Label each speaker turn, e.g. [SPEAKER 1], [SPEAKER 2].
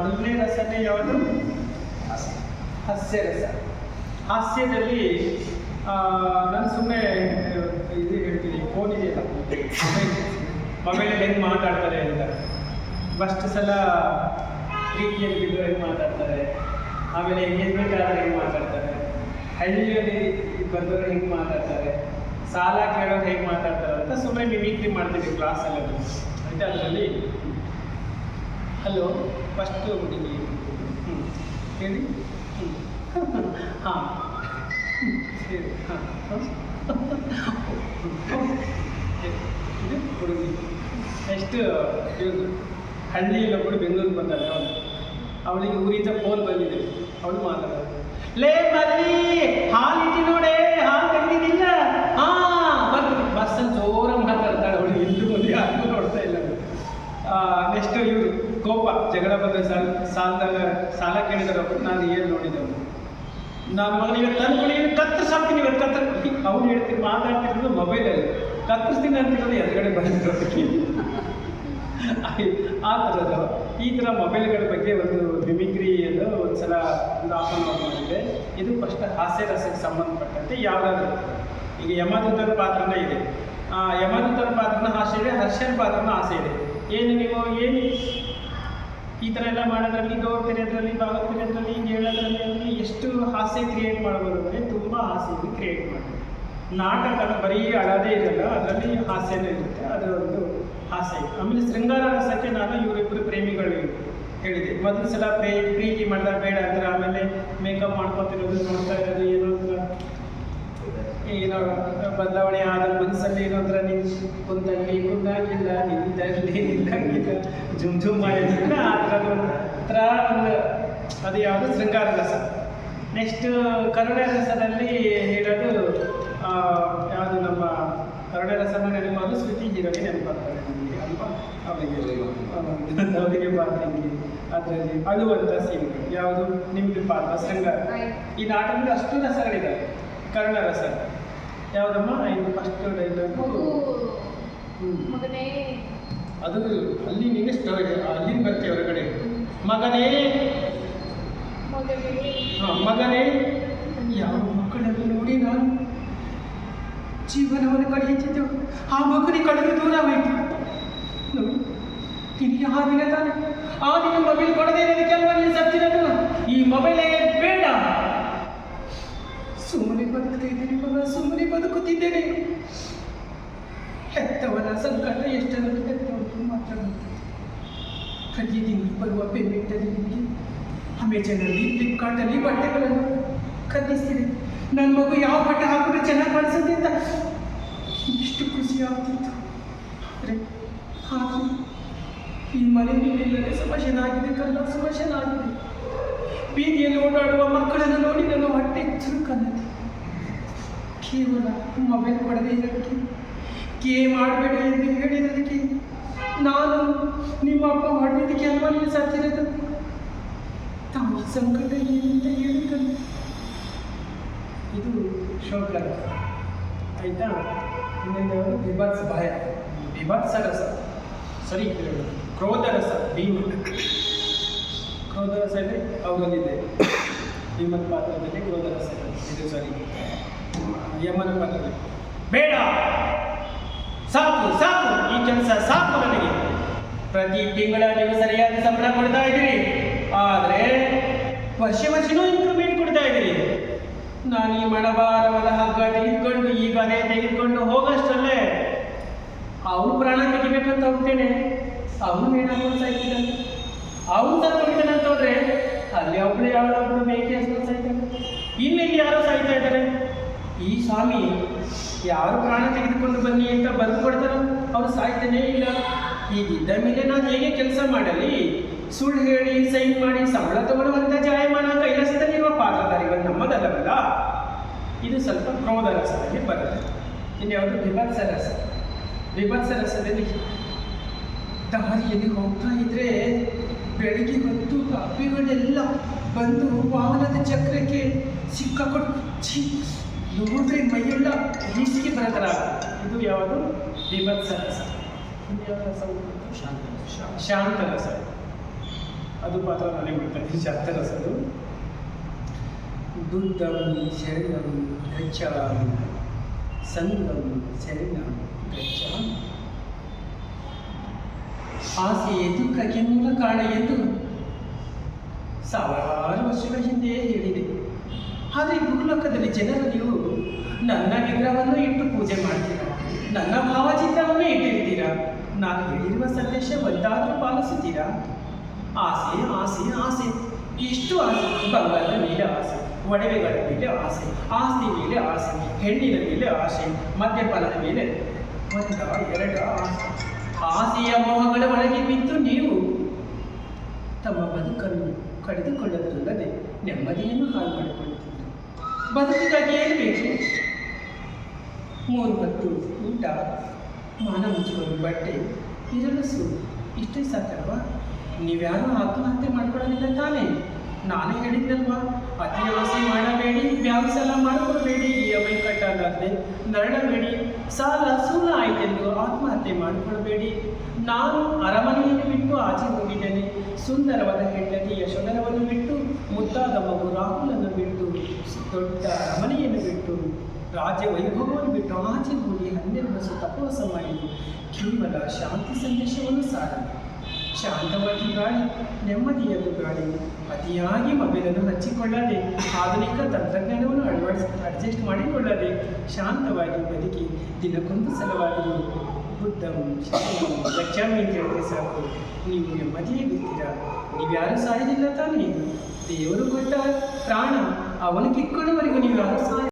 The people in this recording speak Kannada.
[SPEAKER 1] ಮೊದಲನೇ ರಸನೆ ಯಾವುದು? ಹಾಸ್ಯ. ರಸ ಹಾಸ್ಯದಲ್ಲಿ ನಾನು ಸುಮ್ಮನೆ ಇದು ಹೇಳ್ತೀನಿ ಫೋನ್ ಇದೆಯಲ್ಲ? ಮೊಬೈಲಲ್ಲಿ ಹೆಂಗೆ ಮಾತಾಡ್ತಾರೆ ಅಂತ. ಫಸ್ಟ್ ಸಲ ಪ್ರೀತಿಯಲ್ಲಿದ್ದರು ಹೆಂಗೆ ಮಾತಾಡ್ತಾರೆ? ಆಮೇಲೆ ಎಂಗೇಜ್ಮೆಂಟ್ ಆದರೆ ಹೆಂಗೆ ಮಾತಾಡ್ತಾರೆ? ಹಳ್ಳಿಯಲ್ಲಿ ಬಂದವರು ಹೆಂಗೆ ಮಾತಾಡ್ತಾರೆ? ಸಾಲ ಕೇಳೋರು ಹೇಗೆ ಮಾತಾಡ್ತಾರೆ ಅಂತ ಸುಮ್ಮನೆ ಮಿಮಿಕ್ರಿ ಮಾಡ್ತೀವಿ ಕ್ಲಾಸಲ್ಲಿ ಅದರಲ್ಲಿ ಹಲೋ ಫಸ್ಟ್ ಹುಡುಗಿ. ಹ್ಞೂ ಹೇಳಿ. ಹ್ಞೂ ಹಾಂ. ಹೇಳಿ. ಹಾಂ. ಇದು ಹುಡುಗಿ. ನೆಕ್ಸ್ಟ್ ಇವ್ರು ಹಳ್ಳಿಯಲ್ಲಿ ಒಬ್ಬರು ಬೆಂಗಳೂರಿಗೆ ಬಂದಾಳೆ ಅವಳು ಅವಳಿಗೆ ಊರಿಂದ ಫೋನ್ ಬಂದಿದೆ. ಅವಳು ಮಾತಾಡೋದು ಲೇ ಮಲ್ಲಿ, ಹಾಲು ನೋಡಿ ನೋಡೆ ಹಾಲು ತೆಗ್ದಿದ್ದಿಲ್ಲ ಹಾ ಬಂದು ಬಸ್ಸಲ್ಲಿ ಜೋರ ಮಾತಾಡ್ತಾಳೆ ಅವಳು ಹಿಂದೂ ಮುಂದೆ ಯಾರಿಗೂ ನೋಡ್ತಾ ಇಲ್ಲ ನೆಕ್ಸ್ಟ್ ಇವರು ಕೋಪ ಸಾಲ, ಸಾಲದಾಗ, ಸಾಲ ಕೇಳಿದಾರೆ ನಾನು ಏನು ನೋಡಿದೆ ನಾನು ಮಗನ ಇವತ್ತು ತಂದ್ಕೊಡಿ ಕತ್ತರಿಸಾಕ್ತೀನಿ ಇವತ್ತು ಕತ್ತರ್ ಅವ್ನು ಹೇಳ್ತೀನಿ ಮಾತಾಡ್ತಿರೋದು ಮೊಬೈಲಲ್ಲಿ ಕತ್ತರಿಸ್ತೀನಿ ಅಂತಿರೋದು ಎದುರುಗಡೆ ಬಂದಿರೋದಕ್ಕೆ. ಆ ಥರದ್ದು ಈ ಥರ ಮೊಬೈಲ್ಗಳ ಬಗ್ಗೆ ಒಂದು ಮಿಮಿಕ್ರಿಯನ್ನು ಒಂದು ಸಲ ಒಂದು ಆಫರ್ ಮಾಡಿದೆ ಇದು ಫಸ್ಟ್ ಹಾಸ್ಯ ರಸಕ್ಕೆ ಸಂಬಂಧಪಟ್ಟಂತೆ ಯಾವುದಾದ್ರು ಈಗ ಯಮದೂತರ ಪಾತ್ರನ ಇದೆ. ಆ ಯಮದೂತರ ಪಾತ್ರನ ಆಸೆ ಇದೆ, ಹರ್ಷನ್ ಪಾತ್ರನ ಆಸೆ ಇದೆ. ಏನು ನೀವು, ಏನು? ಈ ಥರ ಎಲ್ಲ ಮಾಡೋದ್ರಲ್ಲಿ, ಗೌರ್ ತೆರೆಯೋದ್ರಲ್ಲಿ ಭಾಗವತ್ ತೆರೆಯೋದ್ರಲ್ಲಿ ಹಿಂಗೆ ಹೇಳೋದ್ರಲ್ಲಿ ಅಲ್ಲಿ ಎಷ್ಟು ಹಾಸ್ಯ ಕ್ರಿಯೇಟ್ ಮಾಡ್ಬೋದು ಅಂದರೆ ತುಂಬ ಹಾಸ್ಯನ ಕ್ರಿಯೇಟ್ ಮಾಡ್ಬೋದು. ನಾಟಕ ಬರೀ ಅಳದೇ ಇರಲ್ಲ, ಅದರಲ್ಲಿ ಹಾಸ್ಯನೂ ಇರುತ್ತೆ, ಅದು ಒಂದು ಹಾಸ್ಯ ಆಮೇಲೆ ಶೃಂಗಾರ ರಸಕ್ಕೆ ನಾನು ಇವರಿಬ್ಬರು ಪ್ರೇಮಿಗಳು ಹೇಳಿದೆ. ಮೊದಲು ಸಲ ಪ್ರೇ ಪ್ರೀತಿ ಮಾಡಿದಾಗ ಬೇಡ ಅಂದ್ರೆ ಆಮೇಲೆ ಮೇಕಪ್ ಮಾಡ್ಕೊತಿರೋದು, ನೋಡ್ತಾ ಇರೋದು, ಏನೋ ಏನೋ ಬದಲಾವಣೆ ಆದ ಮನಸ್ಸಲ್ಲಿ ಏನೋ ಅಂದ್ರೆ ನಿನ್ ಕುಂತಲ್ಲಿ ಕುಂದಾಗಿಲ್ಲ ನಿಂತಲ್ಲಿ ನಿಂದಾಗಿಲ್ಲ ಜುಮ್ ಜುಮ್ ಮಾಡಿದ್ರೆ ಆ ಥರದ ಒಂಥರ ಒಂದು ಅದು ಯಾವುದು ಶೃಂಗಾರ ರಸ ನೆಕ್ಸ್ಟ್ ಕರುಣೆ ರಸದಲ್ಲಿ ಹೇಳೋದು ಆ, ಯಾವುದು ನಮ್ಮ ಕರುಣೆ ರಸನ ನೆನಪಾದ್ರು ಶ್ರುತಿ ಹೀರೋಗೆ ನೆನಪಾಗ್ತಾರೆ ನಮಗೆ ಅಲ್ವಾ? ಅವರಿಗೆ ಅವರಿಗೆ ಅದರಲ್ಲಿ ಅಂತ ಸೀ ಯಾವುದು? ನಿಮಗೆ ಪಾತ್ರ ಶೃಂಗಾರ. ಈ ನಾಟಕದಲ್ಲಿ ಅಷ್ಟು ರಸಗಳಿದ್ದಾವೆ ಕರ್ಣ ರಸ. ಯಾವುದಮ್ಮ? ಇದು ಫಸ್ಟ್ ಡೈಲಾಗು ಅದು ಅಲ್ಲಿ ನಿನ್ನೆ ಸ್ಟೋರಿ ಅಲ್ಲಿಂದ ಬರ್ತೀವಿ ಹೊರಗಡೆ. ಮಗನೇ.
[SPEAKER 2] ಮಗನೇ.
[SPEAKER 1] ಹಾ, ಮಗನೇ. ಯಾವ ಮಕ್ಕಳನ್ನು ನೋಡಿ ನಾನು? ಜೀವನವನ್ನು ಕಳೆಯುತ್ತಿದ್ದೆವು ಆ ಮಗನಿಗೆ ಕಳೆದು ದೂರವಾಯಿತು. ನೋಡಿ ಇಲ್ಲಿ ಆ ದಿನ ತಾನೆ? ಆ ದಿನ ಮೊಬೈಲ್ ಕೊಡದೇ ಇರೋದಕ್ಕೆ ಅಲ್ವಾ ನೀನು. ಸತ್ತಿರೋದು ಈ ಮೊಬೈಲೇ ಬೇಡ ಸುಮ್ಮನೆ ಬದುಕ್ತಾ ಇದ್ದೀನಿ ಮಗ ಸುಮ್ಮನೆ ಬದುಕುತ್ತಿದ್ದೇನೆ. ಹೆತ್ತವನ ಸಂಕಟ ಎಷ್ಟನ್ನು ಹೆತ್ತವನು ಮಾತಾಡುತ್ತೆ ಪ್ರತಿದಿನ ಬರುವ ಪೇಮೆಂಟಲ್ಲಿ ನಿಮಗೆ ಅಮೆಜಾನಲ್ಲಿ ಫ್ಲಿಪ್ಕಾರ್ಟಲ್ಲಿ ಬಟ್ಟೆಗಳನ್ನು ಖರೀದಿಸ್ತೀನಿ ನನ್ನ ಮಗು ಯಾವ ಬಟ್ಟೆ ಹಾಕಿದ್ರೆ ಚೆನ್ನಾಗಿ ಕಾಣಿಸುತ್ತೆ ಅಂತ ಇಷ್ಟು ಖುಷಿ ಆಗ್ತಿತ್ತು. ಅರೆ ಹಾಗೆ ಈ ಮನೆ ನೀರಿಲ್ಲದೆ ಸಮಸ್ಯೆ ಕಲ್ಲ ಸಮಸ್ಯೆ ಆಗಿದೆ ಬೀದಿಯಲ್ಲಿ ಓಡಾಡುವ ಮಕ್ಕಳನ್ನು ನೋಡಿ ನನ್ನ ಹೊಟ್ಟೆ ಚುರುಕನ್ನತ್ತೆ ಕೇವಲ ಮೊಬೈಲ್ ಕೊಡದೇ ಇರೋದಕ್ಕೆ ಗೇಮ್ ಆಡಬೇಡಿ ಎಂದು ಹೇಳಿರೋದಕ್ಕೆ ನಾನು ನಿಮ್ಮ ಅಪ್ಪ ಹೊಡೆದಿದ್ದಕ್ಕೆ ಅಲ್ವಾ ನೀವು ಸತ್ತಿರೋದು ತಾಯಿ ಸಂಕಟ ಏನಂತ ಹೇಳಿದ್ರು ಇದು ಶೋಕ ಆಯ್ತಾ ಇನ್ನೊಂದು ಯಾವುದು ವಿಭತ್ಸ ಭಯ ವಿಭತ್ಸ ರಸ ಸರಿ ಹೇಳೋದು ಕ್ರೋಧ ರಸ ಭೀಮ ಕ್ರೋಧ ರಸ ಇದೆ ಅವರಲ್ಲಿದೆ ಭೀಮನ ಪಾತ್ರದಲ್ಲಿ ಕ್ರೋಧ ರಸ ಇದೆ. ಇದು ಸರಿ ಯಮನ ಪದವಿ ಬೇಡ. ಸಾಕು ಸಾಕು. ಈ ಕೆಲಸ ಸಾಕು ನನಗೆ. ಪ್ರತಿ ತಿಂಗಳ ನೀವು ಸರಿಯಾದ ಸಂಬಳ ಕೊಡ್ತಾ ಇದ್ದೀರಿ. ಆದರೆ ವರ್ಷ ವರ್ಷನೂ ಇಂಪ್ರೂವ್ಮೆಂಟ್ ಕೊಡ್ತಾ ಇದ್ದೀರಿ. ನಾನು ಈ ಮಣಭಾರವಾದ ಹಗ್ಗ ತೆಗೆದುಕೊಂಡು ಈ ಅದೇ ತೆಗೆದುಕೊಂಡು ಹೋಗಷ್ಟಲ್ಲೇ ಅವನು ಪ್ರಾಣ ತೆಗಿಬೇಕಂತ ಹೋಗ್ತೇನೆ. ಅವನು ಏನಾಗ್ತಾ ಸಾಯ್ತಿದ್ದಾನೆ ಅವನು ಸತ್ತೋಗಿದ್ದಾನೆ ಅಂತ ಹೋದ್ರೆ ಅಲ್ಲಿ ಒಬ್ಬಳು ಯಾವಳೊಬ್ಳು ಮೇಕೆ ಹೆಸರು ಸಾಯ್ತಾನೆ ಇನ್ನೆಲ್ಲಿ ಯಾರೋ ಸಾಯ್ತಾ ಇದ್ದಾರೆ ಈ ಸ್ವಾಮಿ, ಯಾರು ಪ್ರಾಣ ತೆಗೆದುಕೊಂಡು ಬನ್ನಿ ಅಂತ ಬಂದು ಕೊಡ್ತಾರೋ? ಅವ್ರು ಸಾಯ್ತಾನೇ ಇಲ್ಲ. ಹೀಗಿದ್ದ ಮೇಲೆ ನಾನು ಹೇಗೆ ಕೆಲಸ ಮಾಡಲಿ? ಸುಳ್ಳು ಹೇಳಿ, ಸೈನ್ ಮಾಡಿ, ಸಂಬಳ ತಗೊಳ್ಳುವಂಥ ಜಾಯಮಾನ ಕೈಲಾಸದಲ್ಲಿರುವ ಪಾತ್ರಧಾರಿಗಳು ನಮ್ಮದಲ್ಲವಲ್ಲ? ಇದು ಸ್ವಲ್ಪ ಕ್ರೋಧ ರಸದಲ್ಲಿ ಬರುತ್ತೆ ಇನ್ಯಾವುದು ವಿಭತ್ಸ ರಸ? ವಿಭತ್ಸ ರಸದಲ್ಲಿ ದಾರಿಯಲ್ಲಿ ಹೋಗ್ತಾ ಇದ್ರೆ ಬೆಳಗ್ಗೆ ಹೊತ್ತು ಕಪ್ಪಿಗಳೆಲ್ಲ ಬಂದು ವಾಹನದ ಚಕ್ರಕ್ಕೆ ಸಿಕ್ಕಾಕೊಂಡು ಛೀ ಮೈಯುಳ್ಳ ಈಸ್ಕಿ ಬರತರ ಇದು ಯಾವುದು? ವಿಭತ್ಸ ರಸ? ಶಾಂತ ರಸ. ಅದು ಪಾತ್ರ ನನಗೆ ಶಾಂತ ಶಾಸ್ತ್ರರಸದು ಬುದ್ಧಂ ಶರಣಂ ಗಚ್ಚಾಮಿ ಸಂಗಂ ಶರಣಂ ಗಚ್ಚಾಮಿ ಆಸೆ ದುಃಖಕ್ಕೆ ಮೂಲ ಕಾರಣ ಎಂದು ಸಾವಿರಾರು ವರ್ಷಗಳ ಹಿಂದೆಯೇ ಹೇಳಿದೆ. ಆದರೆ ಭೂಲೋಕದಲ್ಲಿ ಜನರು ನೀವು ನನ್ನ ವಿಗ್ರಹವನ್ನು ಇಟ್ಟು ಪೂಜೆ ಮಾಡ್ತೀರಾ? ನನ್ನ ಭಾವಚಿತ್ರವನ್ನು ಇಟ್ಟಿರ್ತೀರಾ? ನಾನು ಹೇಳಿರುವ ಸಂದೇಶ ಒಂದಾದರೂ ಪಾಲಿಸುತ್ತೀರಾ? ಆಸೆ ಆಸೆ ಆಸೆ. ಇಷ್ಟು ಆಸೆ. ಬಂಗಾರದ ಮೇಲೆ ಆಸೆ, ಒಡವೆಗಳ ಮೇಲೆ ಆಸೆ, ಆಸ್ತಿ ಮೇಲೆ ಆಸೆ, ಹೆಣ್ಣಿನ ಮೇಲೆ ಆಸೆ, ಮದ್ಯಪಾನದ ಮೇಲೆ ಒಂದ, ಎರಡ ಆಸೆ. ಆಸೆಯ ಮೋಹಗಳ ಒಳಗೆ ಬಿದ್ದು ನೀವು ತಮ್ಮ ಬದುಕನ್ನು ಕಡಿದುಕೊಳ್ಳೋದಲ್ಲದೆ ನೆಮ್ಮದಿಯನ್ನು ಹಾಳು ಮಾಡಿಕೊಳ್ಳುತ್ತಿದ್ದರು ಬದುಕಿಗಾಗಿ ಏನು ಬೇಕು? ಮೂರು ಹೊತ್ತು ಊಟ ಮಾನ ಮುಚ್ಚಿಕೊಂಡು ಬಟ್ಟೆ, ಇದೆಲ್ಲ ಸು ಇಷ್ಟೇ ಸಾಕಲ್ವಾ? ನೀವ್ಯಾರು ಆತ್ಮಹತ್ಯೆ ಮಾಡ್ಕೊಳ್ಳೋದಿಲ್ಲ ತಾನೇ. ನಾನೇ ಹೇಳಿದ್ದಲ್ವಾ ಅತಿ ಆಸೆ ಮಾಡಬೇಡಿ ವ್ಯಾವಸಾಯ ಮಾಡ್ಕೊಳ್ಬೇಡಿ ಎಂ ಐ ಕಟ್ಟಲಾಗದೆ ನರಳಬೇಡಿ, ಸಾಲ ಸೂಲ ಆಯ್ತೆಂದು ಆತ್ಮಹತ್ಯೆ ಮಾಡಿಕೊಳ್ಬೇಡಿ. ನಾನು ಅರಮನೆಯನ್ನು ಬಿಟ್ಟು ಆಚೆ ಹೋಗಿದ್ದೇನೆ. ಸುಂದರವಾದ ಹೆಂಡತಿ ಯಶೋಧರವನ್ನು ಬಿಟ್ಟು ಮುದ್ದಾದ ಮಗು ರಾಹುಲನ್ನು ಬಿಟ್ಟು, ದೊಡ್ಡ ಅರಮನೆಯನ್ನು ಬಿಟ್ಟು ರಾಜ್ಯ ವೈಭವವನ್ನು ಬಿಟ್ಟು ಆಚೆ ಹೋಗಿ ಹನ್ನೆರಡು ವರ್ಷ ತಪವಾಸ ಮಾಡಿ ಕೇವಲ ಶಾಂತಿ ಸಂದೇಶವನ್ನು ಸಾರ ಶಾಂತವಾಗಿ ಗಾಳಿ ನೆಮ್ಮದಿಯನ್ನು ಗಾಳಿ, ಅತಿಯಾಗಿ ಮೊಬೈಲನ್ನು ಹಚ್ಚಿಕೊಳ್ಳದೆ, ಆಧುನಿಕ ತಂತ್ರಜ್ಞಾನವನ್ನು ಅಳವಡಿಸಿ ಅಡ್ಜಸ್ಟ್ ಮಾಡಿಕೊಳ್ಳದೆ ಶಾಂತವಾಗಿ ಬದುಕಿ ದಿನಕ್ಕೊಂದು ಸಲವಾಗಿ ಬುದ್ಧಂ ಲಕ್ಷ್ಮಿ ಕೇಳಿದ್ರೆ ಸಾಕು. ನೀವು ನೆಮ್ಮದಿಯೇ ಬಿಡ್ತೀರಾ ನೀವ್ಯಾರು ಸಾಯೋದಿಲ್ಲ ತಾನೇ? ದೇವರು ಕೊಟ್ಟ ಪ್ರಾಣ, ಅವನು ಕಿಕ್ಕೊಳ್ಳುವವರೆಗೂ ನೀವು ಯಾರು ಸಾಯ